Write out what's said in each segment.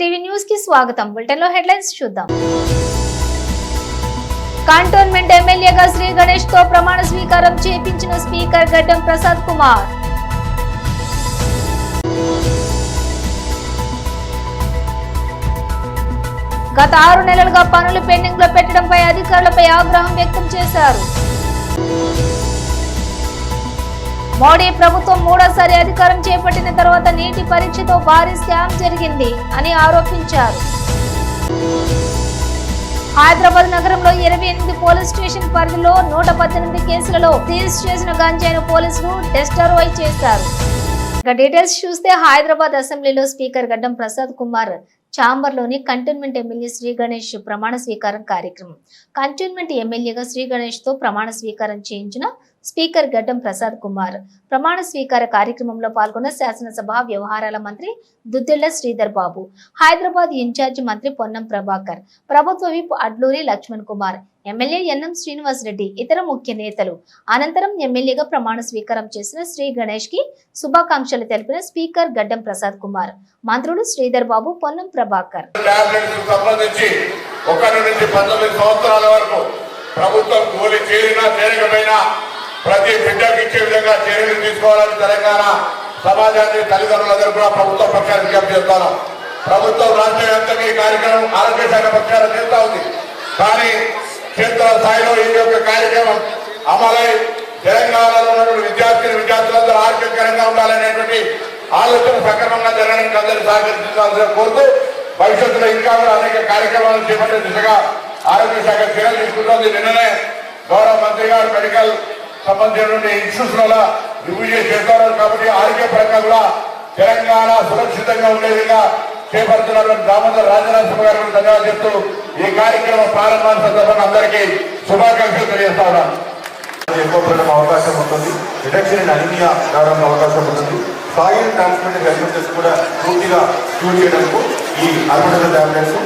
TV న్యూస్కి స్వాగతం. బులెటిన్లో హెడ్లైన్స్ చూద్దాం. కంటోన్మెంట్ ఎమ్మెల్యేగా శ్రీ గణేష్తో ప్రమాణ స్వీకారం చేపించిన స్పీకర్ గడ్డం ప్రసాద్ కుమార్. గత ఆరు నెలలుగా పనులు పెండింగ్లో పెట్టడంపై అధికారులపై ఆగ్రహం వ్యక్తం చేశారు. మోడీ ప్రభుత్వం మూడోసారి అధికారం చేపట్టిన తర్వాత నీటి పరీక్షతో భారీ స్కామ్ జరిగింది అని ఆరోపించారు. హైదరాబాద్ నగరంలో ఇరవై ఎనిమిది పోలీస్ స్టేషన్ పరిధిలో నూట పద్దెనిమిది కేసులలో సీజ్ చేసిన గంజాయిను పోలీసులు డెస్టర్వై చేశారు. ఇక డీటెయిల్స్ చూస్తే హైదరాబాద్ అసెంబ్లీలో స్పీకర్ గడ్డం ప్రసాద్ కుమార్ చాంబర్లోని కంటోన్మెంట్ ఎమ్మెల్యే శ్రీ గణేష్ ప్రమాణ స్వీకారం కార్యక్రమం. కంటోన్మెంట్ ఎమ్మెల్యేగా శ్రీ గణేష్తో ప్రమాణ స్వీకారం చేయించిన స్పీకర్ గడ్డం ప్రసాద్ కుమార్. ప్రమాణ స్వీకార కార్యక్రమంలో పాల్గొన్న శాసనసభ వ్యవహారాల మంత్రి దుద్దెళ్ళ శ్రీధర్ బాబు హైదరాబాద్ ఇన్ఛార్జి మంత్రి పొన్నం ప్రభాకర్ ప్రభుత్వ whip Adluri Laxman Kumar MLA NM Srinivas Reddy ఇతర ముఖ్య నేతలు. అనంతరం ఎమ్మెల్యేగా ప్రమాణ స్వీకారం చేసిన శ్రీ గణేష్కి శుభాకాంక్షలు తెలిపిన స్పీకర్ గడ్డం ప్రసాద్ కుమార్ మంత్రులు శ్రీధర్ బాబు పొన్నం ప్రభాకర్. ప్రభుత్వం కూలి చేరినా చేరకపోయినా ప్రతి బిడ్డకు ఇచ్చే విధంగా చర్యలు తీసుకోవాలని తెలంగాణ సమాజాన్ని తల్లిదండ్రులందరూ కూడా ప్రభుత్వ పక్షాన్ని విజ్ఞప్తి చేస్తాను. ప్రభుత్వం రాష్ట్ర వ్యాప్తంగా ఈ కార్యక్రమం ఆరోగ్య శాఖ పక్షాలు చేస్తా ఉంది. కానీ క్షేత్ర స్థాయిలో ఈ యొక్క కార్యక్రమం అమలై తెలంగాణలో ఉన్నటువంటి విద్యార్థులు విద్యార్థులందరూ ఆరోగ్యకరంగా ఉండాలనేటువంటి ఆలోచన సక్రమంగా జరగడానికి అందరూ సహకరించాల్సిన కోరుతూ భవిష్యత్తులో ఇంకా కూడా అనేక కార్యక్రమాలు చేపట్టే దిశగా ఆరోగ్య శాఖ చర్యలు తీసుకుంటోంది. నిన్ననే గౌరవ మంత్రి గారు మెడికల్ సంబంధించిన ఇన్స్టిట్యూషన్ రివ్యూ చేసి చేస్తున్నారు. కాబట్టి ఆరోగ్య పరంగా కూడా తెలంగాణ సురక్షితంగా ఉండే విధంగా చేపడుతున్నటువంటి దామోదర్ రాజనరసింహ గారు ధన్యవాదాలు చెప్తూ ఈ కార్యక్రమం ప్రారంభాన్ని సందర్భంగా అందరికీ శుభాకాంక్షలు తెలియజేస్తా ఉన్నాను. ఎక్కువ పడడం అవకాశం ఉంటుంది. రిడక్షన్ అనిమియా రావడానికి అవకాశం ఉంటుంది. సాయిల్ ట్రాన్స్ప్లాంట్ హెల్మెట్స్ కూడా పూర్తిగా క్యూర్ చేయడానికి ఈ అర్బన్ టాబ్లెట్స్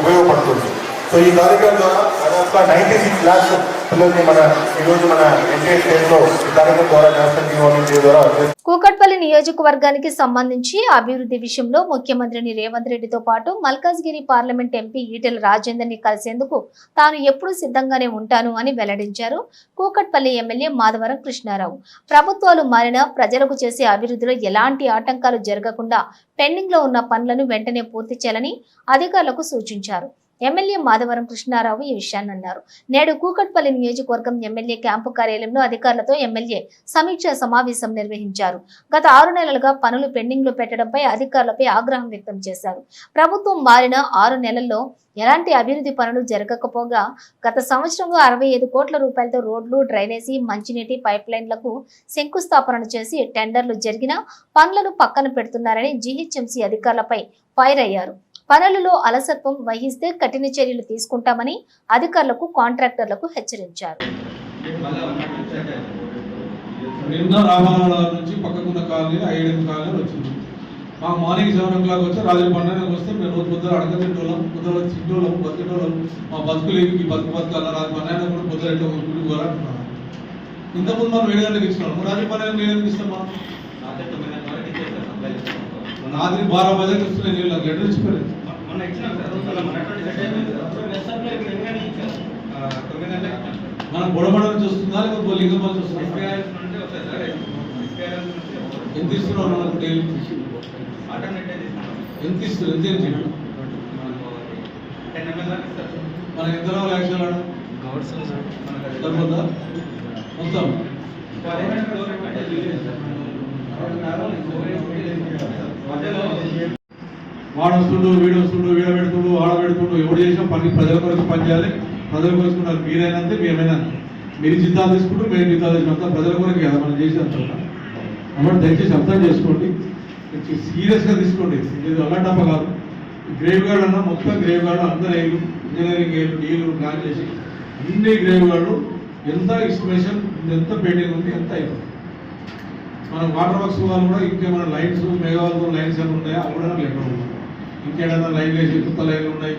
ఉపయోగపడుతుంది. సో ఈ కార్యక్రమం ద్వారా దాదాపుగా నైంటీ సిక్స్ ల్యాక్స్ పిల్లల్ని మన ఈరోజు మన ఎన్టీఏ స్టేట్లో ఈ కార్యక్రమం ద్వారా నేషనల్ యూనివర్సిటీ ద్వారా కూకట్పల్లి నియోజకవర్గానికి సంబంధించి అభివృద్ధి విషయంలో ముఖ్యమంత్రిని రేవంత్ రెడ్డితో పాటు మల్కాజ్గిరి పార్లమెంట్ ఎంపీ ఈటెల రాజేందర్ని కలిసేందుకు తాను ఎప్పుడూ సిద్ధంగానే ఉంటాను అని వెల్లడించారు కూకట్పల్లి ఎమ్మెల్యే మాధవరం కృష్ణారావు. ప్రభుత్వాలు మారినా ప్రజలకు చేసే అభివృద్ధిలో ఎలాంటి ఆటంకాలు జరగకుండా పెండింగ్లో ఉన్న పనులను వెంటనే పూర్తి చేయాలని అధికారులకు సూచించారు. ఎమ్మెల్యే మాధవరం కృష్ణారావు ఈ విషయాన్ని అన్నారు. నేడు కూకట్పల్లి నియోజకవర్గం ఎమ్మెల్యే క్యాంపు కార్యాలయంలో అధికారులతో ఎమ్మెల్యే సమీక్ష సమావేశం నిర్వహించారు. గత ఆరు నెలలుగా పనులు పెండింగ్లో పెట్టడంపై అధికారులపై ఆగ్రహం వ్యక్తం చేశారు. ప్రభుత్వం మారిన ఆరు నెలల్లో ఎలాంటి అభివృద్ధి పనులు జరగకపోగా గత సంవత్సరంలో అరవై ఐదు కోట్ల రూపాయలతో రోడ్లు డ్రైనేజీ మంచినీటి పైప్ లైన్లకు శంకుస్థాపనలు చేసి టెండర్లు జరిగినా పనులను పక్కన పెడుతున్నారని జీహెచ్ఎంసీ అధికారులపై ఫైర్ అయ్యారు. పనులలో అలసత్వం వహిస్తే కఠిన చర్యలు తీసుకుంటామని అధికారులకు కాంట్రాక్టర్లకు హెచ్చరించారు. నిన్న రామారావు నుంచి పక్కకున్న కాలనీ ఐదు కాలనీ వచ్చింది. మాకు మార్నింగ్ సెవెన్ ఓ క్లాక్ వచ్చి రాజు పండుగ వస్తే మేము రోజు పొద్దున అడగ తింటోళ్ళం పొద్దున చిట్టోళ్ళం బతికేటోళ్ళం. మా బతుకులు ఏమి బతుకు బతకాల రాజు పండుగ కూడా పొద్దున ఎట్లా గుడి ఇంతకుముందు మనం ఏడు గంటలకు ఇచ్చినాం. రాజు పండుగ ఏడు ఎందుకు ఇస్తాం మనం? రాత్రి బారా బజార్కి వస్తున్నాయి నేను నాకు లెటర్ ఇచ్చిపోలేదు మనం బుడబడ నుంచి వస్తుందా లేకపోతే లింగపల్లి నుంచి వస్తుందా ఎంత ఇస్తున్నావు మనకు డైలీ ఎంత ఇస్తారు ఎంత ఏం మన ఎంత రావాలి యాక్చువల్ సరిపోతుందా? మొత్తం. వాడు వస్తుండు వీడు వస్తుండు వీడ పెడుతుండు ఆడ పెడుతుండు ఎవడు చేసినా పని ప్రజల కొరకు పని చేయాలి. ప్రజల కొరకు మీరైనంతే మేమైనా మీరు జీతాలు తీసుకుంటూ మేము జీతాలు తీసుకుంటాం. ప్రజల కొరకు కదా మనం చేసేంత కాబట్టి దయచేసి అర్థం చేసుకోండి. సీరియస్గా తీసుకోండి. ఇది అలాంటప్ప కాదు. గ్రేవ్ గార్డ్ అన్న మొత్తం గ్రేవ్ గార్డ్ అందరు ఏళ్ళు ఇంజనీరింగ్ ఏళ్ళు డీలు ప్లాన్ చేసి అన్ని గ్రేవ్ గార్డు ఎంత ఎస్టిమేషన్ ఎంత పెండింగ్ ఉంది ఎంత అయిపోతుంది. మన వాటర్ వర్క్స్ వాళ్ళు కూడా ఇంకేమైనా లైన్స్ మేఘాలతో లైన్స్ ఏమైనా ఉన్నాయా? అవి కూడా లెక్క ఉన్నాయి. ఇంకేమైనా లైన్ వేసి కొత్త లైన్లు ఉన్నాయి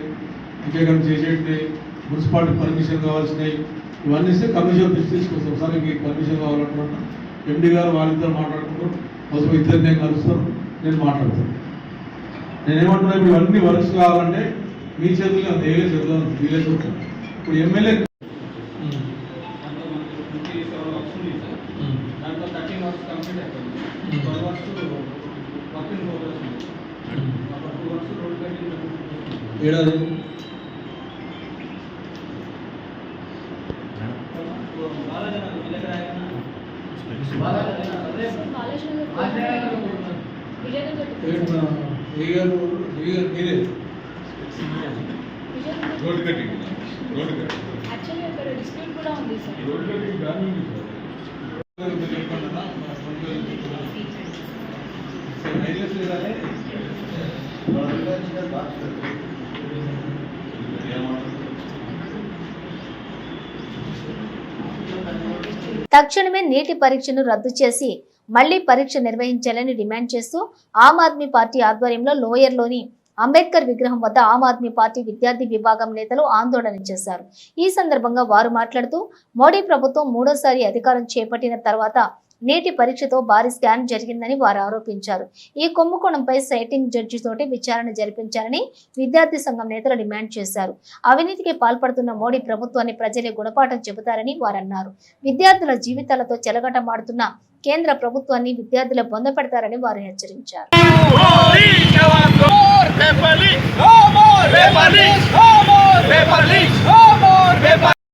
ఇంకేమైనా చేసేటివి మున్సిపాలిటీ పర్మిషన్ కావాల్సినవి ఇవన్నీ ఇస్తే కమిషన్ పిలిచి తీసుకొస్తాం. సార్ మీకు పర్మిషన్ కావాలనుకుంటున్నా ఎండి గారు వాళ్ళిద్దరు మాట్లాడుకుంటారు. అవసరం ఇద్దరు నేను కలుస్తాను నేను మాట్లాడతాను. నేనేమంటున్నా ఇప్పుడు ఇవన్నీ వర్క్స్ కావాలంటే మీ చేతుల్లో ఉంది ఏలే చేతుల్లో వీలే చూస్తాను ఇప్పుడు ఎమ్మెల్యే దాంట్లో థర్టీన్ వర్క్స్ కంప్లీట్ అయిపోయింది twelve works work in progress ఉంది ఒక టూ వర్క్స్ రోడ్ కటింగ్ ఏడాది బాలాజీ విలేకరు ఆయన బాలాజీ అదే ఏంటి మన ఏ గారు ఏ గారు మీరే road cutting road cutting actually అక్కడ డిస్ప్యూట్ కూడా ఉంది sir road cutting damage sir మీరు చెప్పండి అన్న. మా ఫోన్ పేరు చెప్తున్నాను. సరే, హైవేస్ లేదానే? తక్షణమే నీటి పరీక్షను రద్దు చేసి మళ్ళీ పరీక్ష నిర్వహించాలని డిమాండ్ చేస్తూ ఆమ్ ఆద్మీ పార్టీ ఆధ్వర్యంలో లోయర్లోని అంబేద్కర్ విగ్రహం వద్ద ఆమ్ ఆద్మీ పార్టీ విద్యార్థి విభాగం నేతలు ఆందోళన చేశారు. ఈ సందర్భంగా వారు మాట్లాడుతూ మోడీ ప్రభుత్వం మూడోసారి అధికారం చేపట్టిన తర్వాత నీటి పరీక్షతో భారీ స్కాన్ జరిగిందని వారు ఆరోపించారు. ఈ కుంభకోణంపై సైటింగ్ జడ్జి తోటి విచారణ జరిపించాలని విద్యార్థి సంఘం నేతలు డిమాండ్ చేశారు. అవినీతికి పాల్పడుతున్న మోడీ ప్రభుత్వాన్ని ప్రజలే గుణపాఠం చెబుతారని వారన్నారు. విద్యార్థుల జీవితాలతో చెలగటమాడుతున్న కేంద్ర ప్రభుత్వాన్ని విద్యార్థుల పొందపెడతారని వారు హెచ్చరించారు.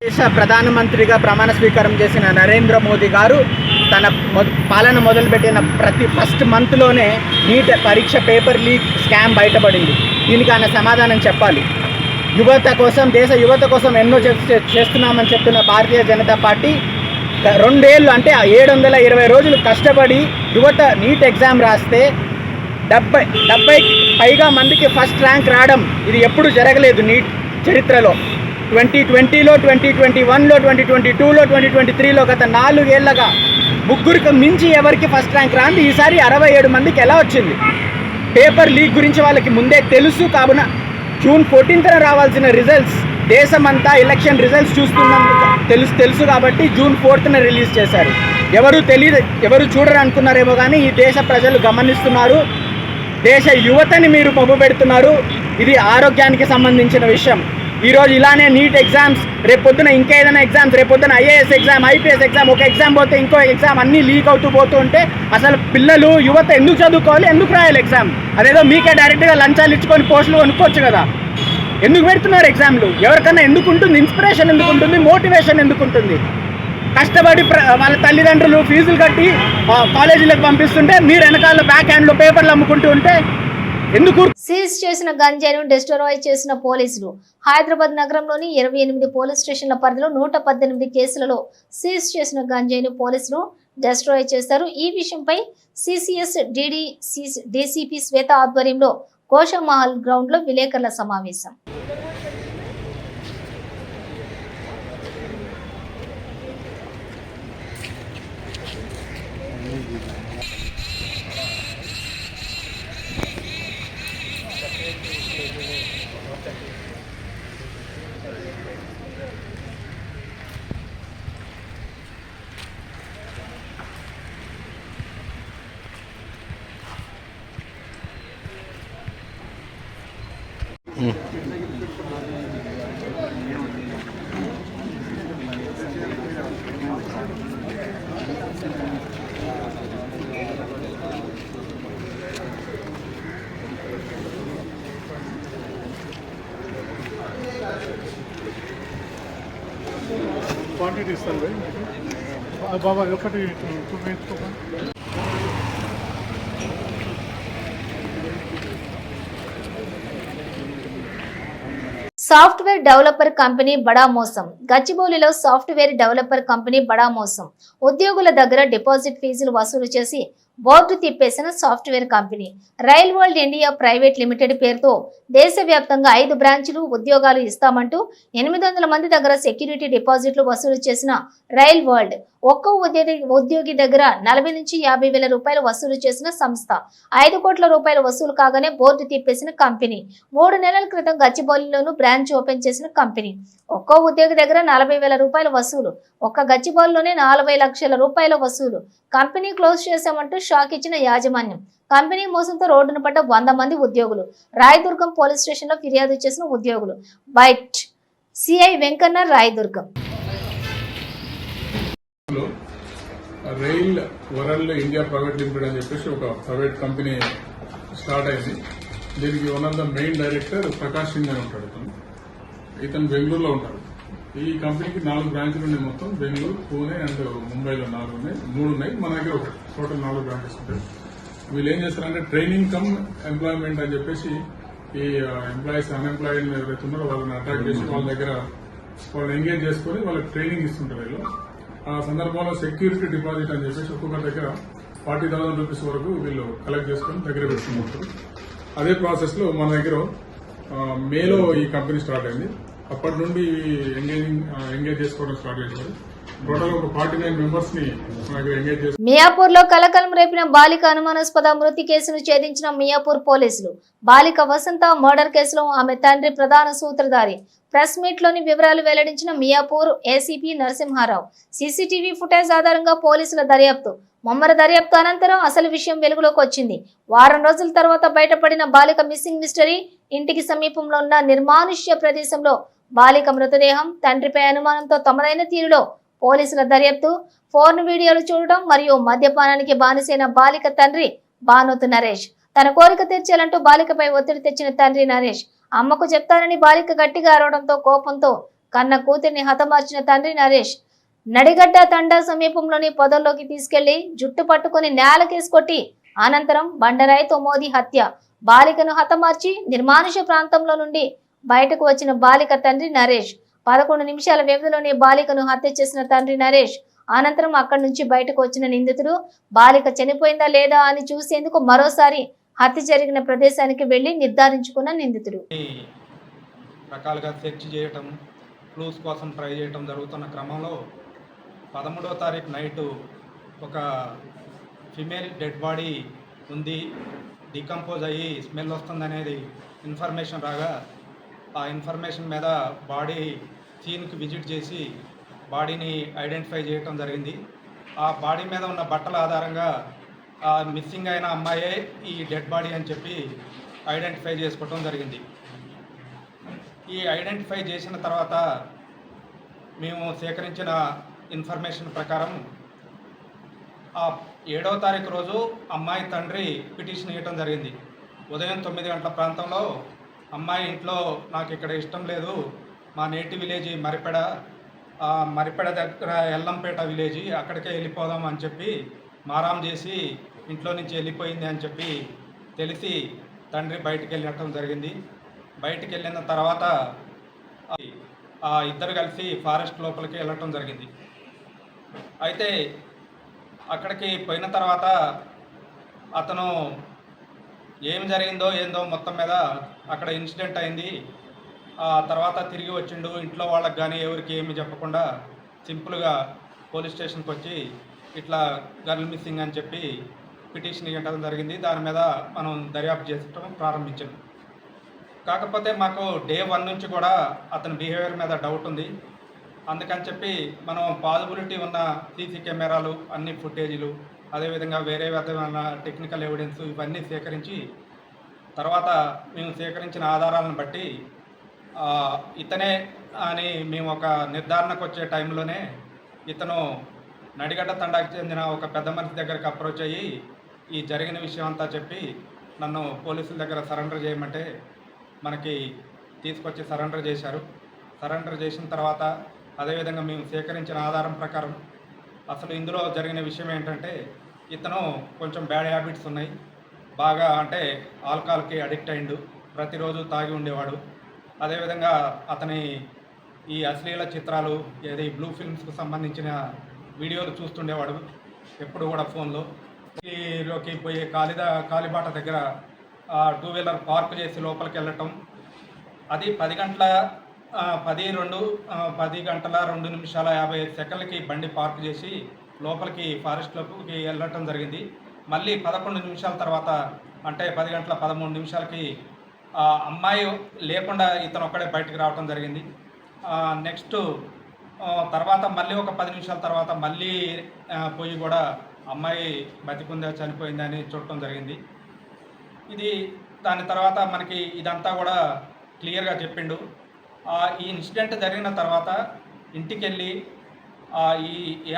దేశ ప్రధానమంత్రిగా ప్రమాణ స్వీకారం చేసిన నరేంద్ర మోదీ గారు తన పాలన మొదలుపెట్టిన ప్రతి ఫస్ట్ మంత్లోనే నీట్ పరీక్ష పేపర్ లీక్ స్కామ్ బయటపడింది. దీనికి ఆయన సమాధానం చెప్పాలి. యువత కోసం దేశ యువత కోసం ఎన్నో చే- చేస్తున్నామని చెప్తున్న భారతీయ జనతా పార్టీ రెండేళ్ళు అంటే ఏడు వందల ఇరవై రోజులు కష్టపడి యువత నీట్ ఎగ్జామ్ రాస్తే డెబ్బై డెబ్బై పైగా మందికి ఫస్ట్ ర్యాంక్ రావడం ఇది ఎప్పుడు జరగలేదు నీట్ చరిత్రలో. ట్వంటీ ట్వంటీలో ట్వంటీ ట్వంటీ వన్లో ట్వంటీ ట్వంటీ టూలో ట్వంటీ ట్వంటీ త్రీలో గత నాలుగేళ్ళగా ముగ్గురికి మించి ఎవరికి ఫస్ట్ ర్యాంక్ రాంది? ఈసారి అరవై ఏడు మందికి ఎలా వచ్చింది? పేపర్ లీక్ గురించి వాళ్ళకి ముందే తెలుసు. కావున జూన్ ఫోర్టీన్త్న రావాల్సిన రిజల్ట్స్ దేశమంతా ఎలక్షన్ రిజల్ట్స్ చూస్తున్నాం. తెలుసు తెలుసు కాబట్టి జూన్ ఫోర్త్న రిలీజ్ చేశారు. ఎవరు తెలియదు ఎవరు చూడరు అనుకున్నారేమో కానీ ఈ దేశ ప్రజలు గమనిస్తున్నారు. దేశ యువతని మీరు పబ్బు పెడుతున్నారు ఇది ఆరోగ్యానికి సంబంధించిన విషయం. ఈరోజు ఇలానే నీట్ ఎగ్జామ్స్ రేపొద్దున ఇంకా ఏదైనా ఎగ్జామ్స్ రేపొద్దున ఐఏఎస్ ఎగ్జామ్ ఐపీఎస్ ఎగ్జామ్ ఒక ఎగ్జామ్ పోతే ఇంకో ఎగ్జామ్ అన్నీ లీక్ అవుతూ పోతూ ఉంటే అసలు పిల్లలు యువత ఎందుకు చదువుకోవాలి ఎందుకు రాయాలి ఎగ్జామ్ అదేదో మీకే డైరెక్ట్గా లంచాలు ఇచ్చుకొని పోస్టులు కొనుక్కోవచ్చు కదా. ఎందుకు పెడుతున్నారు ఎగ్జామ్లు ఎవరికన్నా ఎందుకు ఉంటుంది? ఇన్స్పిరేషన్ ఎందుకు ఉంటుంది? మోటివేషన్ ఎందుకు ఉంటుంది? కష్టపడి వాళ్ళ తల్లిదండ్రులు ఫీజులు కట్టి కాలేజీలకు పంపిస్తుంటే మీరు వెనకాల బ్యాక్ హ్యాండ్లో పేపర్లు అమ్ముకుంటూ ఉంటే ఎందుకు? సీజ్ చేసిన గంజాయిను డిస్ట్రాయ్ చేసిన పోలీసులు. హైదరాబాద్ నగరంలోని ఇరవై ఎనిమిది పోలీస్ స్టేషన్ల పరిధిలో నూట పద్దెనిమిది కేసులలో సీజ్ చేసిన గంజాయిను పోలీసులు డిస్ట్రాయ్ చేశారు. ఈ విషయంపై సిసిఎస్ డిడి డిసిపి శ్వేత ఆధ్వర్యంలో కోశమహల్ గ్రౌండ్లో విలేకరుల సమావేశం. క్వాంటిటీ ఇస్తాను భయ్ బాబా ఒకటి సాఫ్ట్వేర్ డెవలపర్ కంపెనీ బడా మోసం. గచ్చిబౌలిలో సాఫ్ట్వేర్ డెవలపర్ కంపెనీ బడా మోసం. ఉద్యోగుల దగ్గర డిపాజిట్ ఫీజులు వసూలు చేసి board తిప్పేసిన software company. Rail world India private limited పేరుతో దేశవ్యాప్తంగా ఐదు బ్రాంచ్లు ఉద్యోగాలు ఇస్తామంటూ ఎనిమిది వందల మంది దగ్గర సెక్యూరిటీ డిపాజిట్లు వసూలు చేసిన రైల్ వరల్డ్. ఒక్కో ఉద్యోగి ఉద్యోగి దగ్గర నలభై నుంచి యాభై వేల రూపాయలు వసూలు చేసిన సంస్థ. ఐదు కోట్ల రూపాయలు వసూలు కాగానే బోర్డు తిప్పేసిన కంపెనీ. మూడు నెలల క్రితం గచ్చిబౌలిలోనూ బ్రాంచ్ ఓపెన్ చేసిన కంపెనీ. ఒక్కో ఉద్యోగి దగ్గర నలభై వేల రూపాయల వసూలు. ఒక్క గచ్చిబౌలిలోనే నలభై లక్షల రూపాయల వసూలు. కంపెనీ క్లోజ్ చేశామంటూ షాక్ ఇచ్చిన యాజమాన్యం. కంపెనీ మోసంతో రోడ్డున పడ్డ వంద మంది ఉద్యోగులు. రాయదుర్గం పోలీస్ స్టేషన్లో ఫిర్యాదు చేసిన ఉద్యోగులు. Bite CI Venkanna Rayadurgam. Rail world India private limited అని చెప్పేసి ఒక ప్రైవేట్ కంపెనీ స్టార్ట్ అయింది. దీనికి one of the main director Prakash Singh అని ఉంటాడు ఇతను. ఇతను బెంగళూరులో ఉంటాడు. ఈ కంపెనీకి నాలుగు బ్రాంచ్లు ఉన్నాయి మొత్తం. బెంగళూరు పూణే అండ్ ముంబైలో నాలుగు ఉన్నాయి. మూడు ఉన్నాయి. మన దగ్గర ఒకటి టోటల్ నాలుగు బ్రాంచెస్ ఉంటాయి. వీళ్ళు ఏం చేస్తారంటే ట్రైనింగ్ కమ్ ఎంప్లాయ్మెంట్ అని చెప్పేసి ఈ ఎంప్లాయీస్ అన్ఎంప్లాయిడ్ ఎవరైతే ఉన్నారో వాళ్ళని అటాక్ చేసి వాళ్ళ దగ్గర వాళ్ళని ఎంగేజ్ చేసుకొని వాళ్ళకి ట్రైనింగ్ ఇస్తుంటారు వీళ్ళు. ఆ సందర్భంలో సెక్యూరిటీ డిపాజిట్ అని చెప్పేసి ఒక్కొక్కరి దగ్గర ఫార్టీ థౌసండ్ రూపీస్ వరకు వీళ్ళు కలెక్ట్ చేసుకొని దగ్గర పెట్టుకుంటారు అదే ప్రాసెస్లో మన దగ్గర మేలో ఈ కంపెనీ స్టార్ట్ అయింది. అప్పటి నుండి ఎంగేజింగ్ ఎంగేజ్ చేసుకోవడం స్టార్ట్ చేశారు. మియాపూర్లో కలకలం రేపిన బాలిక అనుమానాస్పద మృతి కేసును ఛేదించిన మియాపూర్ పోలీసులు. బాలిక వసంత మర్డర్ కేసులో ఆమె తండ్రి ప్రధాన సూత్రధారి. ప్రెస్ మీట్లోని వివరాలు వెల్లడించిన Miyapur ACP Narasimharao. CCTV footage ఆధారంగా పోలీసుల దర్యాప్తు. ముమ్మర దర్యాప్తు అనంతరం అసలు విషయం వెలుగులోకి వచ్చింది. వారం రోజుల తర్వాత బయటపడిన బాలిక మిస్సింగ్ మిస్టరీ ఇంటికి సమీపంలో ఉన్న నిర్మానుష్య ప్రదేశంలో బాలిక మృతదేహం తండ్రిపై అనుమానంతో తమదైన తీరులో పోలీసుల దర్యాప్తు ఫోన్ వీడియోలు చూడడం మరియు మద్యపానానికి బానిసైన బాలిక తండ్రి బానోతు నరేష్. తన కోరిక తీర్చాలంటూ బాలికపై ఒత్తిడి తెచ్చిన తండ్రి నరేష్. అమ్మకు చెప్తానని బాలిక గట్టిగా అరవడంతో కోపంతో కన్న కూతుర్ని హతమార్చిన తండ్రి నరేష్. నడిగడ్డ తండా సమీపంలోని పొదల్లోకి తీసుకెళ్ళి జుట్టు పట్టుకుని నేలకేసి కొట్టి అనంతరం బండరాయితో మోదీ హత్య. బాలికను హతమార్చి నిర్మానుష ప్రాంతంలో నుండి బయటకు వచ్చిన బాలిక తండ్రి నరేష్ పదకొండు నిమిషాల వ్యవధిలోనే బాలికను హత్య చేసిన తండ్రి నరేష్ అనంతరం అక్కడి నుంచి బయటకు వచ్చిన నిందితుడు బాలిక చనిపోయిందా లేదా అని చూసేందుకు మరోసారి హత్య జరిగిన ప్రదేశానికి వెళ్ళి నిర్ధారించుకున్న నిందితుడు. రకాలుగా సెర్చ్ చేయటం క్లూస్ కోసం ట్రై చేయటం జరుగుతున్న క్రమంలో పదమూడవ తారీఖు నైటు ఒక ఫిమేల్ డెడ్ బాడీ ఉంది. డికంపోజ్ అయ్యి స్మెల్ వస్తుందనేది ఇన్ఫర్మేషన్ రాగా ఆ ఇన్ఫర్మేషన్ మీద బాడీ సీన్కి విజిట్ చేసి బాడీని ఐడెంటిఫై చేయటం జరిగింది. ఆ బాడీ మీద ఉన్న బట్టల ఆధారంగా ఆ మిస్సింగ్ అయిన అమ్మాయే ఈ డెడ్ బాడీ అని చెప్పి ఐడెంటిఫై చేసుకోవటం జరిగింది. ఈ ఐడెంటిఫై చేసిన తర్వాత మేము సేకరించిన ఇన్ఫర్మేషన్ ప్రకారం ఆ ఏడవ తారీఖు రోజు అమ్మాయి తండ్రి పిటిషన్ వేయటం జరిగింది. ఉదయం తొమ్మిది గంటల ప్రాంతంలో అమ్మాయి ఇంట్లో నాకు ఇక్కడ ఇష్టం లేదు. మా నేటి విలేజ్ మరిపెడ మరిపెడ దగ్గర ఎల్లంపేట విలేజ్ అక్కడికే వెళ్ళిపోదాం అని చెప్పి మారాం చేసి ఇంట్లో నుంచి వెళ్ళిపోయింది అని చెప్పి తెలిసి తండ్రి బయటికి వెళ్ళటం జరిగింది. బయటికి వెళ్ళిన తర్వాత ఆ ఇద్దరు కలిసి ఫారెస్ట్ లోపలికి వెళ్ళటం జరిగింది. అయితే అక్కడికి పోయిన తర్వాత అతను ఏం జరిగిందో ఏందో మొత్తం మీద అక్కడ ఇన్సిడెంట్ అయింది. ఆ తర్వాత తిరిగి వచ్చిండు. ఇంట్లో వాళ్ళకి కానీ ఎవరికి ఏమి చెప్పకుండా సింపుల్గా పోలీస్ స్టేషన్కి వచ్చి ఇట్లా గర్ల్ మిస్సింగ్ అని చెప్పి పిటిషన్ ఇవ్వడం జరిగింది. దాని మీద మనం దర్యాప్తు చేసటం ప్రారంభించాం. కాకపోతే మాకు డే వన్ నుంచి కూడా అతని బిహేవియర్ మీద డౌట్ ఉంది. అందుకని చెప్పి మనం పాజిబిలిటీ ఉన్న సీసీ కెమెరాలు అన్ని ఫుటేజీలు అదేవిధంగా వేరే విధమైన టెక్నికల్ ఎవిడెన్స్ ఇవన్నీ సేకరించి తర్వాత మేము సేకరించిన ఆధారాలను బట్టి ఇతనే అని మేము ఒక నిర్ధారణకు వచ్చే టైంలోనే ఇతను నడిగడ్డ తండాకి చెందిన ఒక పెద్ద మనిషి దగ్గరికి అప్రోచ్ అయ్యి ఈ జరిగిన విషయం అంతా చెప్పి నన్ను పోలీసుల దగ్గర సరెండర్ చేయమంటే మనకి తీసుకొచ్చి సరెండర్ చేశారు. సరెండర్ చేసిన తర్వాత అదేవిధంగా మేము సేకరించిన ఆధారం ప్రకారం అసలు ఇందులో జరిగిన విషయం ఏంటంటే ఇతను కొంచెం బ్యాడ్ హ్యాబిట్స్ ఉన్నాయి. బాగా అంటే ఆల్కహాల్కి అడిక్ట్ అయిండు. ప్రతిరోజు తాగి ఉండేవాడు. అదేవిధంగా అతని ఈ అశ్లీల చిత్రాలు ఏది బ్లూ ఫిల్మ్స్కు సంబంధించిన వీడియోలు చూస్తుండేవాడు ఎప్పుడు కూడా ఫోన్లో. లోకి పోయే కాలిద కాలిబాట దగ్గర టూ వీలర్ పార్క్ చేసి లోపలికి వెళ్ళటం. అది పది గంటల పది రెండు పది గంటల రెండు నిమిషాల యాభై ఐదు సెకండ్లకి బండి పార్క్ చేసి లోపలికి ఫారెస్ట్లోకి వెళ్ళటం జరిగింది. మళ్ళీ పదకొండు నిమిషాల తర్వాత అంటే పది గంటల పదమూడు నిమిషాలకి అమ్మాయి లేకుండా ఇతను ఒక్కడే బయటకు రావటం జరిగింది. నెక్స్ట్ తర్వాత మళ్ళీ ఒక పది నిమిషాల తర్వాత మళ్ళీ పోయి కూడా అమ్మాయి బతికుందా చనిపోయిందా అని చూడటం జరిగింది. ఇది దాని తర్వాత మనకి ఇదంతా కూడా క్లియర్గా చెప్పిండు. ఈ ఇన్సిడెంట్ జరిగిన తర్వాత ఇంటికి వెళ్ళి ఆ, ఈ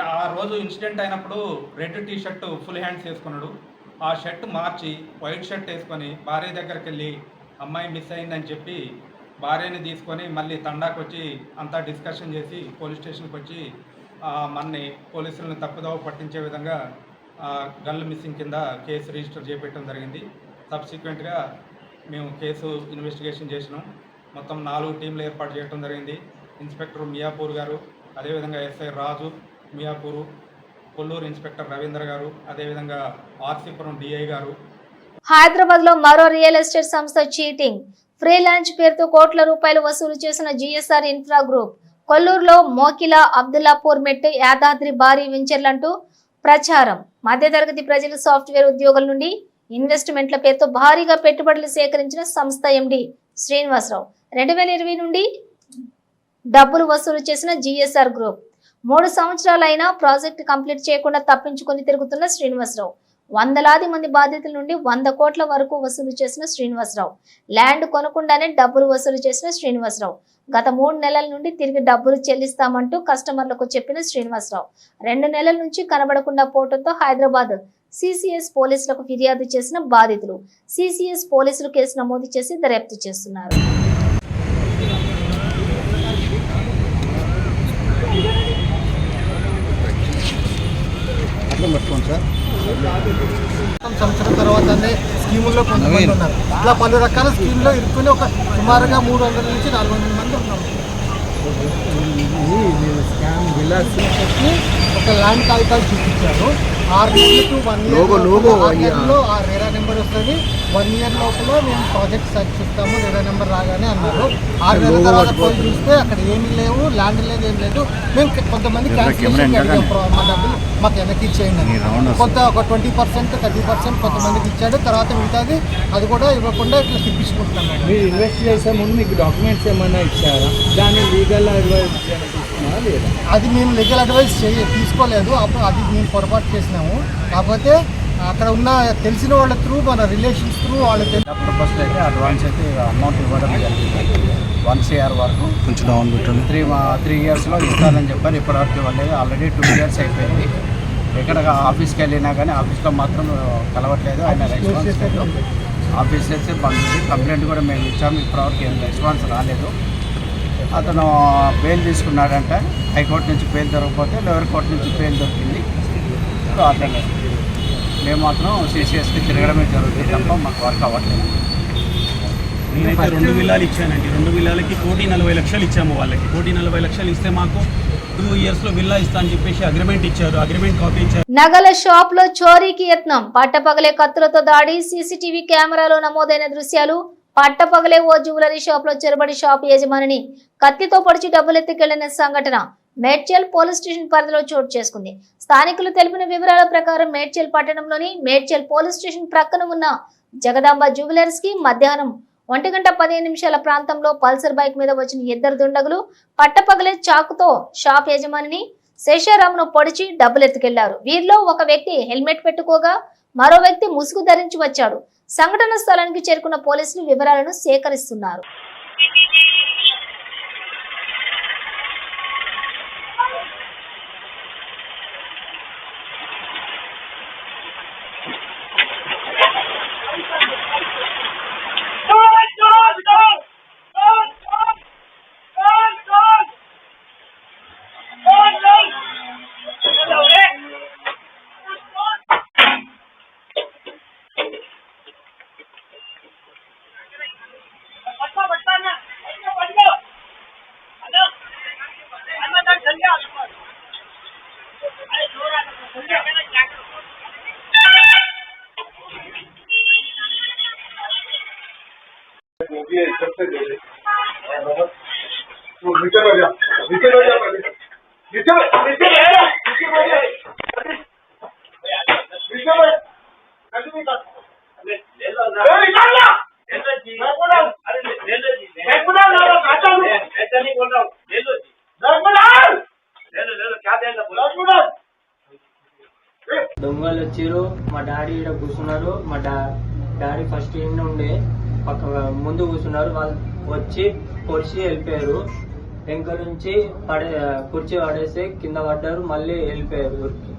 ఆ రోజు ఇన్సిడెంట్ అయినప్పుడు red T shirt full hands వేసుకున్నాడు. ఆ షర్ట్ మార్చి వైట్ షర్ట్ వేసుకొని భార్య దగ్గరికి వెళ్ళి అమ్మాయి మిస్ అయిందని చెప్పి భార్యని తీసుకొని మళ్ళీ తండాకు వచ్చి అంతా డిస్కషన్ చేసి పోలీస్ స్టేషన్కి వచ్చి ఆ, మన్ని పోలీసులను తప్పుదోవ పట్టించే విధంగా ఆ, గర్ల్ మిస్సింగ్ కింద కేసు రిజిస్టర్ చేపెట్టడం జరిగింది. సబ్సిక్వెంట్గా మేము కేసు ఇన్వెస్టిగేషన్ చేసినాం. మొత్తం నాలుగు టీంలు ఏర్పాటు చేయడం జరిగింది. ఇన్స్పెక్టర్ మియాపూర్ గారు అదేవిధంగా ఎస్ఐ రాజు మియాపూరు కొల్లూరు ఇన్స్పెక్టర్ రవీంద్ర గారు అదేవిధంగా ఆర్సీపురం డిఐ గారు. హైదరాబాద్లో మరో రియల్ ఎస్టేట్ సంస్థ చీటింగ్. ఫ్రీ లాంచ్ పేరుతో కోట్ల రూపాయలు వసూలు చేసిన జిఎస్ఆర్ ఇన్ఫ్రా గ్రూప్. కొల్లూరులో మోకిలా అబ్దుల్లాపూర్ మెట్ యాదాద్రి భారీ వెంచర్లంటూ ప్రచారం. మధ్యతరగతి ప్రజలు సాఫ్ట్వేర్ ఉద్యోగుల నుండి ఇన్వెస్ట్మెంట్ల పేరుతో భారీగా పెట్టుబడులు సేకరించిన సంస్థ ఎండి శ్రీనివాసరావు. రెండు వేల ఇరవై నుండి డబ్బులు వసూలు చేసిన జిఎస్ఆర్ గ్రూప్. మూడు సంవత్సరాలైనా ప్రాజెక్ట్ కంప్లీట్ చేయకుండా తప్పించుకొని తిరుగుతున్న శ్రీనివాసరావు. వందలాది మంది బాధితుల నుండి వంద కోట్ల వరకు వసూలు చేసిన శ్రీనివాసరావు. ల్యాండ్ కొనకుండానే డబ్బులు వసూలు చేసిన శ్రీనివాసరావు. గత మూడు నెలల నుండి తిరిగి డబ్బులు చెల్లిస్తామంటూ కస్టమర్లకు చెప్పిన శ్రీనివాసరావు. రెండు నెలల నుంచి కనబడకుండా పోవడంతో హైదరాబాద్ సిసిఎస్ పోలీసులకు ఫిర్యాదు చేసిన బాధితులు. సిసిఎస్ పోలీసులు కేసు నమోదు చేసి దర్యాప్తు చేస్తున్నారు. సంవత్సరం తర్వాతనే స్కీముల్లో కొంతమంది ఉన్నారు ఇట్లా పలు రకాల స్కీమ్లో ఇరుక్కుని ఒక సుమారుగా మూడు వందల నుంచి నాలుగు వందల మంది ఉన్నారు. చెప్పి ఒక ల్యాండ్ కాగితాలు చూపించారు. ఆరు నెలలు టు వన్ ఇయర్లో ఆ రేరా నెంబర్ వస్తుంది. వన్ ఇయర్ లోపల మేము ప్రాజెక్ట్ సర్చ్ ఇస్తాము రేరా నెంబర్ రాగానే అన్నారు. ఆరు నెలల తర్వాత పోయి చూస్తే అక్కడ ఏమీ లేవు ల్యాండ్ లేదు ఏం లేదు. మేము కొంతమంది క్యాన్సిలేషన్ అడిగాం మా డబ్బులు మాకు వెనక్కి ఇచ్చేయండి అని. కొంత ఒక ట్వంటీ పర్సెంట్ థర్టీ పర్సెంట్ కొంతమందికి ఇచ్చాడు. తర్వాత మిగతాది అది కూడా ఇవ్వకుండా ఇట్లా తిప్పించుకుంటున్నాం మీరు ఇన్వెస్ట్ చేసే ముందు మీకు డాక్యుమెంట్స్ ఏమైనా ఇచ్చారా? దాని లీగల్ అడ్వైస్ తీసుకున్నారా లేదా? అది మేము లీగల్ అడ్వైస్ చేయ తీసుకోలేదు. అప్పుడు అది మేము పొరపాటు చేసినాము. కాకపోతే అక్కడ ఉన్న తెలిసిన వాళ్ళ త్రూ మన రిలేషన్స్ త్రూ వాళ్ళు పర్పస్లో అయితే అడ్వాన్స్ అయితే అమౌంట్ ఇవ్వడం జరిగింది. వన్ సిఆర్ వరకు. కొంచెం డౌన్ పెట్టండి. త్రీ త్రీ ఇయర్స్లో ఇస్తానని చెప్పారు. ఇప్పటివరకు ఇవ్వలేదు. ఆల్రెడీ టూ ఇయర్స్ అయిపోయింది. ఎక్కడ ఆఫీస్కి వెళ్ళినా కానీ ఆఫీస్లో మాత్రం కలవట్లేదు. ఆయన రెస్పాన్స్ లేదు. ఆఫీస్ అయితే బంద్ ఉంది కంప్లైంట్ కూడా మేము ఇచ్చాము. ఇప్పటివరకు ఏం రెస్పాన్స్ రాలేదు. అతను బెయిల్ తీసుకున్నాడంట హైకోర్టు నుంచి బెయిల్ దొరకకపోతే లోయర్ కోర్టు నుంచి బెయిల్ దొరికింది. సో అతను మేము మాత్రం సిసిఎస్కి తిరగడమే జరుగుతుంది తప్ప మాకు వర్క్ అవ్వట్లేదు. నేనైతే రెండు విల్లాలు ఇచ్చానండి. రెండు విల్లాలకి కోటి నలభై లక్షలు ఇచ్చాము వాళ్ళకి. కోటి నలభై లక్షలు ఇస్తే మాకు టూ ఇయర్స్లో విల్లా ఇస్తా అని చెప్పేసి అగ్రిమెంట్ ఇచ్చారు. అగ్రిమెంట్ కాపీ ఇచ్చారు. నగల షాప్లో చోరీకి యత్నం. పట్టపగలే కత్తులతో దాడి సీసీటీవీ కెమెరాలో నమోదైన దృశ్యాలు పట్టపగలే ఓ జ్యువెలరీ షాప్లో చెరబడి షాప్ యజమానిని కత్తితో పొడిచి డబ్బులెత్తుకెళ్ళిన సంఘటన మేడ్చల్ పోలీస్ స్టేషన్ పరిధిలో చోటు చేసుకుంది. స్థానికులు తెలిపిన వివరాల ప్రకారం మేడ్చల్ పట్టణంలోని మేడ్చల్ పోలీస్ స్టేషన్ ప్రక్కన ఉన్న జగదాంబ జ్యువెలర్స్కి మధ్యాహ్నం ఒంటి గంట పదిహేను నిమిషాల ప్రాంతంలో పల్సర్ బైక్ మీద వచ్చిన ఇద్దరు దుండగులు పట్టపగలే చాకుతో షాప్ యజమానిని శేషారామును పొడిచి డబ్బులు ఎత్తుకెళ్ళారు వీరిలో ఒక వ్యక్తి హెల్మెట్ పెట్టుకోగా మరో వ్యక్తి ముసుగు ధరించి వచ్చాడు. సంఘటన స్థలానికి చేరుకున్న పోలీసులు వివరాలను సేకరిస్తున్నారు. దొంగలు వచ్చిర్రు మా డాడీ ఇక్కడ కూర్చున్నారు. మా డా డాడీ ఫస్ట్ ఇంటి ఉండే పక్క ముందు కూర్చున్నారు. వాళ్ళు వచ్చి పొడిచి వెళ్ళిపోయారు. వెనక నుంచి పడే కుర్చీ పడేసి కింద పడ్డారు. మళ్ళీ వెళ్ళిపోయారు ఊరికి.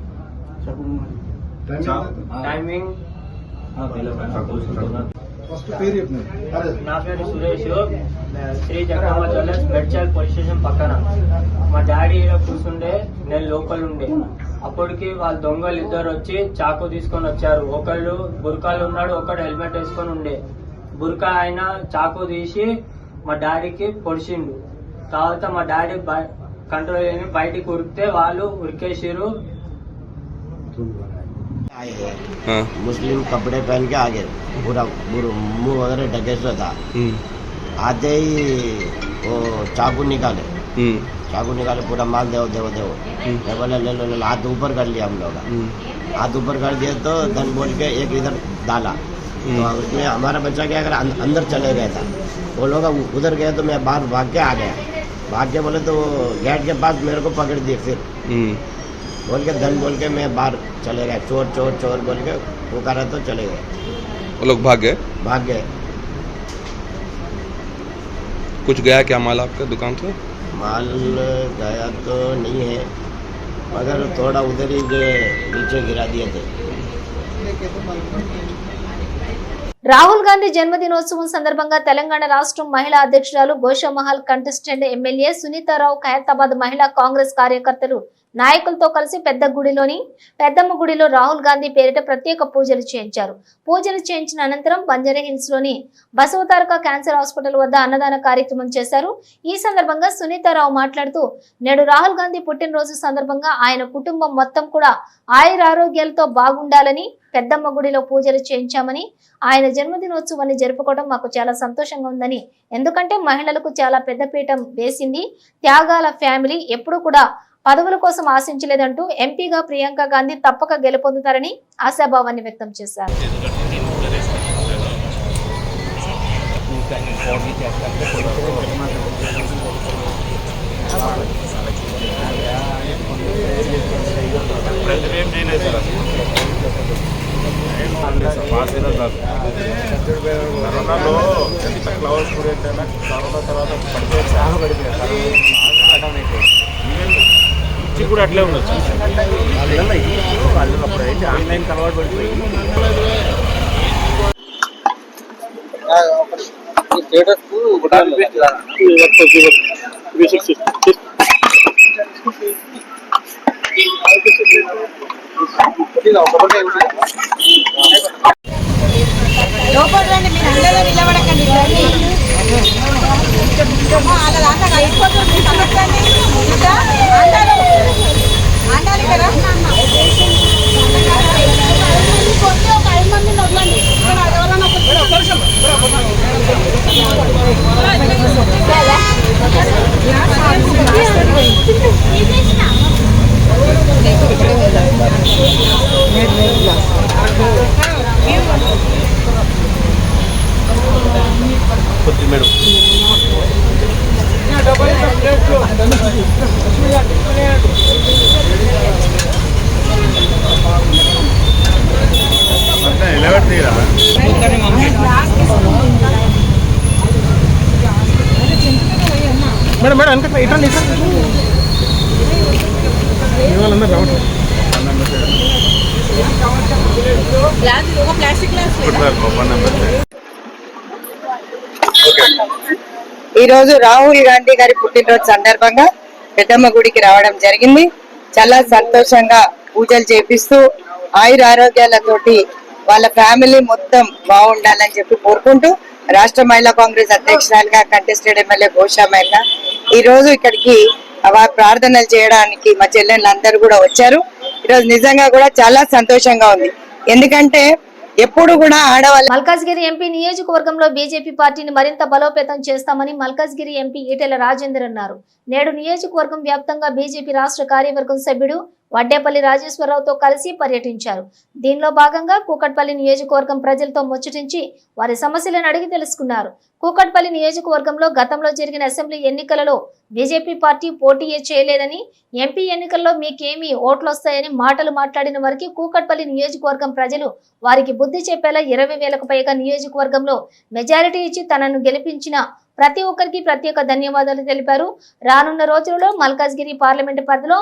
టైమింగ్ నా పేరు Suresh. Shri Jagamma jewellers Medchal police station పక్కన. మా డాడీ ఈడ కూర్చుండే నేను లోపల ఉండే. అప్పటికి వాళ్ళ దొంగలు ఇద్దరు వచ్చి చాకు తీసుకొని వచ్చారు ఒకళ్ళు బురకాలు ఉన్నాడు ఒకడు హెల్మెట్ వేసుకొని ఉండే బురకా ఆయన చాకు తీసి మా డాడీకి పొడిచిండు తర్వాత మా డాడీ కంట్రోల్ చేయని బయటికి ఉరికితే వాళ్ళు ఉరికేసిరు आए हुए मुस्लिम कपड़े पहन के आ गए पूरा पूरा मुंह वगैरह ढके हुआ था आते ही वो चाकू निकाले चाकू निकाले पूरा माल देव देव देव मैं बोला ले लो ले लो हाथ ऊपर कर लिया हम लोग। हाथ ऊपर कर दिया तो धन बोल के एक इधर डाला। तो उसमें हमारा बच्चा क्या कर? अं- अंदर चले गया था। वो लोग उधर गए तो मैं बाहर भाग के आ गया। भाग के बोले तो गेट के पास मेरे को पकड़ दिए फिर। बोल के धन बोल के मैं बाहर चले गया। चोर चोर चोर बोल के पुकारा तो चले गए। वो लोग भाग गए? भाग गए। कुछ गया क्या माल आपके? दुकान से? माल गया तो नहीं है मगर थोड़ा उधर ही नीचे गिरा दिए थे। రాహుల్ గాంధీ జన్మదినోత్సవం సందర్భంగా తెలంగాణ రాష్ట్రం మహిళా అధ్యక్షురాలు గోషామహల్ కంటెస్టెంట్ ఎమ్మెల్యే సునీతారావు ఖైరతాబాద్ మహిళా కాంగ్రెస్ కార్యకర్తలు నాయకులతో కలిసి పెద్ద గుడిలోని పెద్దమ్మ గుడిలో రాహుల్ గాంధీ పేరిట ప్రత్యేక పూజలు చేయించారు. పూజలు చేయించిన అనంతరం బంజారా హిల్స్లోని బసవతారక క్యాన్సర్ హాస్పిటల్ వద్ద అన్నదాన కార్యక్రమం చేశారు. ఈ సందర్భంగా సునీతారావు మాట్లాడుతూ నేడు రాహుల్ గాంధీ పుట్టినరోజు సందర్భంగా ఆయన కుటుంబం మొత్తం కూడా ఆయురారోగ్యాలతో బాగుండాలని పెద్దమ్మ గుడిలో పూజలు చేయించామని ఆయన జన్మదినోత్సవాన్ని జరుపుకోవడం మాకు చాలా సంతోషంగా ఉందని. ఎందుకంటే మహిళలకు చాలా పెద్దపీఠం వేసింది. త్యాగాల ఫ్యామిలీ ఎప్పుడు కూడా పదవుల కోసం ఆశించలేదంటూ ఎంపీగా ప్రియాంక గాంధీ తప్పక గెలుపొందుతారని ఆశాభావాన్ని వ్యక్తం చేశారు. కరోనాలో ఎంత క్లౌడ్ స్టూడెంట్ అయినా కరోనా తర్వాత పడిపోయి కూడా అట్లే ఉండొచ్చు వాళ్ళు అప్పుడు అయితే ఆన్లైన్ అలవాటు పడిపోయి లోపల రండి మీరు అందరూ నిలబడకండి అలా దాకా అయిపోతుంది సమస్యని ఇంకా అండాలి అండాలి కదా కొట్టి ఒక ఐదు మందిని వదలండి ఇక్కడ. ఎవరైనా ఒక మేడం మేడం వెనక ఇటండి ఇటండి ఈ రోజు రాహుల్ గాంధీ గారి పుట్టినరోజు సందర్భంగా పెద్దమ్మ గుడికి రావడం జరిగింది. చాలా సంతోషంగా పూజలు చేపిస్తూ ఆయుర ఆరోగ్యాలతోటి వాళ్ళ ఫ్యామిలీ మొత్తం బాగుండాలని చెప్పి కోరుకుంటూ రాష్ట్ర మహిళా కాంగ్రెస్ అధ్యక్షురాలుగా కంటెస్టెడ్ ఎమ్మెల్యే ఘోషా మహిళ ఈ రోజు ఇక్కడికి వారి ప్రార్థనలు చేయడానికి మా చెల్లెళ్ళు అందరూ కూడా వచ్చారు. ఈరోజు నిజంగా కూడా చాలా సంతోషంగా ఉంది. ఎందుకంటే ఎప్పుడు కూడా ఆడవాళ్ళ మల్కాజ్గిరి ఎంపీ నియోజకవర్గంలో బీజేపీ పార్టీని మరింత బలోపేతం చేస్తామని మల్కాజ్గిరి ఎంపీ ఈటెల రాజేందర్ అన్నారు. నేడు నియోజకవర్గం వ్యాప్తంగా బీజేపీ రాష్ట్ర కార్యవర్గం సభ్యుడు వడ్డేపల్లి రాజేశ్వరరావుతో కలిసి పర్యటించారు. దీనిలో భాగంగా కూకట్పల్లి నియోజకవర్గం ప్రజలతో ముచ్చటించి వారి సమస్యలను అడిగి తెలుసుకున్నారు. కూకట్పల్లి నియోజకవర్గంలో గతంలో జరిగిన అసెంబ్లీ ఎన్నికలలో బీజేపీ పార్టీ పోటీయే చేయలేదని ఎంపీ ఎన్నికల్లో మీకేమీ ఓట్లు వస్తాయని మాటలు మాట్లాడిన వారికి కూకట్పల్లి నియోజకవర్గం ప్రజలు వారికి బుద్ధి చెప్పేలా ఇరవై వేలకు పైగా నియోజకవర్గంలో మెజారిటీ ఇచ్చి తనను గెలిపించిన ప్రతి ఒక్కరికి ప్రత్యేక ధన్యవాదాలు తెలిపారు. రానున్న రోజులలో మల్కాజ్గిరి పార్లమెంటు పరిధిలో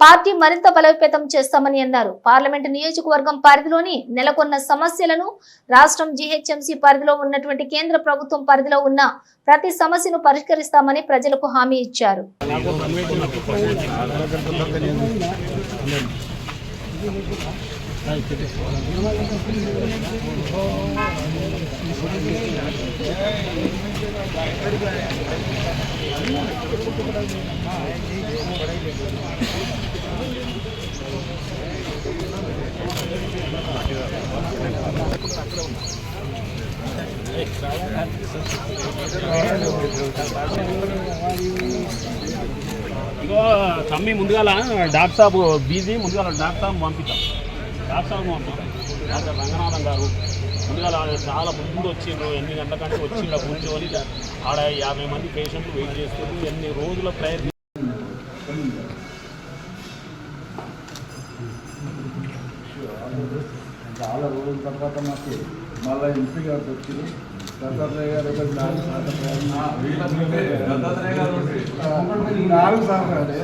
పార్టీ మరింత బలోపేతం చేస్తామని అన్నారు. పార్లమెంటు నియోజకవర్గం పరిధిలోని నెలకొన్న సమస్యలను రాష్ట్రం జీహెచ్ఎంసీ పరిధిలో ఉన్నటువంటి కేంద్ర ప్రభుత్వం పరిధిలో ఉన్న ప్రతి సమస్యను పరిష్కరిస్తామని ప్రజలకు హామీ ఇచ్చారు. ఇగో తమ్మి ముందుగాల డాక్టర్ సాబ్ బీజీ ముందుగాల డాక్టర్ సాబ్ పంపిస్తాం డాక్టర్ సాబ్ పంపిస్తాం డాక్టర్ రంగనాథం గారు ముందుగాల చాలా ముందు వచ్చిండ్రు ఎన్ని గంటల కంటే వచ్చిండ్రు కూర్చొని. ఆడ యాభై మంది పేషెంట్లు వెయిట్ చేస్తున్నారు. ఎన్ని రోజుల ప్రయత్నం చాలా రోజుల తర్వాత మాకు మళ్ళీ ఎంపీ గారు వచ్చారు దత్తాత్రేయ గారు నాలుగు సార్లు అదే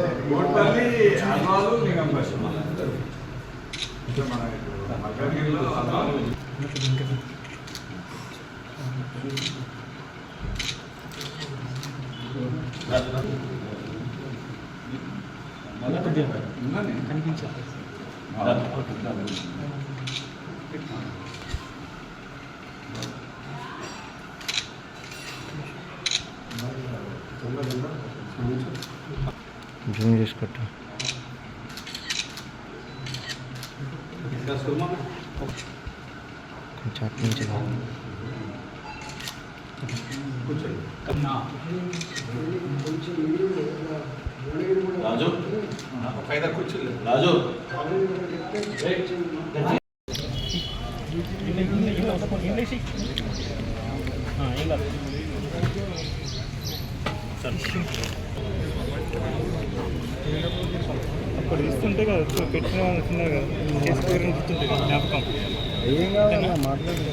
జూమ్ చేసుకుంటా కొంచెం అటు నుంచి రా. అప్పుడు ఇస్తుంటే కదా. పెట్టిన అనుకున్నారు కదా. చేసుకోవాలని గుర్తుంటే కదా. జ్ఞాపకం ఏం మాట్లాడలేదు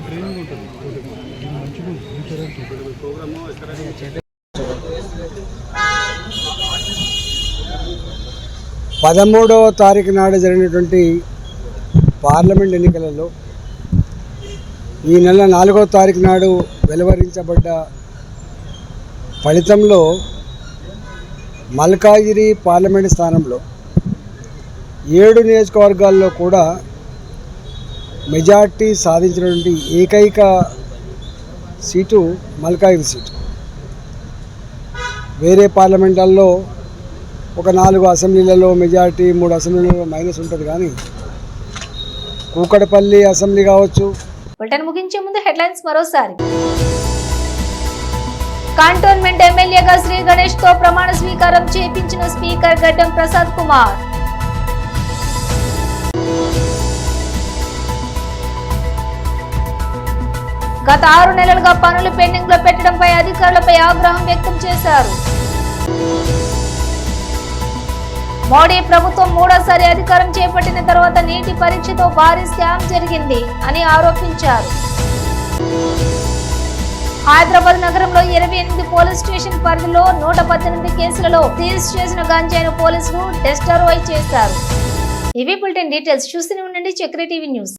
ట్రైనింగ్ ఉంటుంది మంచిగా పదమూడవ తారీఖు నాడు జరిగినటువంటి పార్లమెంట్ ఎన్నికలలో ఈ నెల నాలుగవ తారీఖు నాడు వెలువరించబడ్డ ఫలితంలో మల్కాజిరి పార్లమెంట్ స్థానంలో ఏడు నియోజకవర్గాల్లో కూడా మెజార్టీ సాధించినటువంటి ఏకైక సీటు మల్కాజిరి సీటు. వేరే పార్లమెంట్లలో ఒక నాలుగు అసెంబ్లీలలో మెజార్టీ మూడు అసెంబ్లీలలో మైనస్ ఉంటుంది కానీ కూకటపల్లి అసెంబ్లీ కావచ్చు. బులెటిన్ ముగించే ముందు హెడ్లైన్స్ మరోసారి. కంటోన్మెంట్ ఎమ్మెల్యేగా శ్రీ గణేష్తో ప్రమాణ స్వీకారం చేపించిన స్పీకర్ గడ్డం ప్రసాద్ కుమార్. గత ఆరు నెలలుగా పనులు పెండింగ్లో పెట్టడంపై అధికారులపై ఆగ్రహం వ్యక్తం చేశారు. మోడీ ప్రభుత్వం మూడోసారి అధికారం చేపట్టిన తర్వాత నీటి పరీక్షతో భారీ స్కామ్ జరిగింది అని ఆరోపించారు. హైదరాబాద్ నగరంలో ఇరవై ఎనిమిది పోలీస్ స్టేషన్ పరిధిలో నూట పద్దెనిమిది కేసులలో సీజ్ చేసిన గంజాయిను పోలీసులు డెస్టరోయ్ చేశారు. ఇవి బులెటిన్ డీటెయిల్స్. చూస్తూనే ఉండండి చక్రీ టీవీ న్యూస్.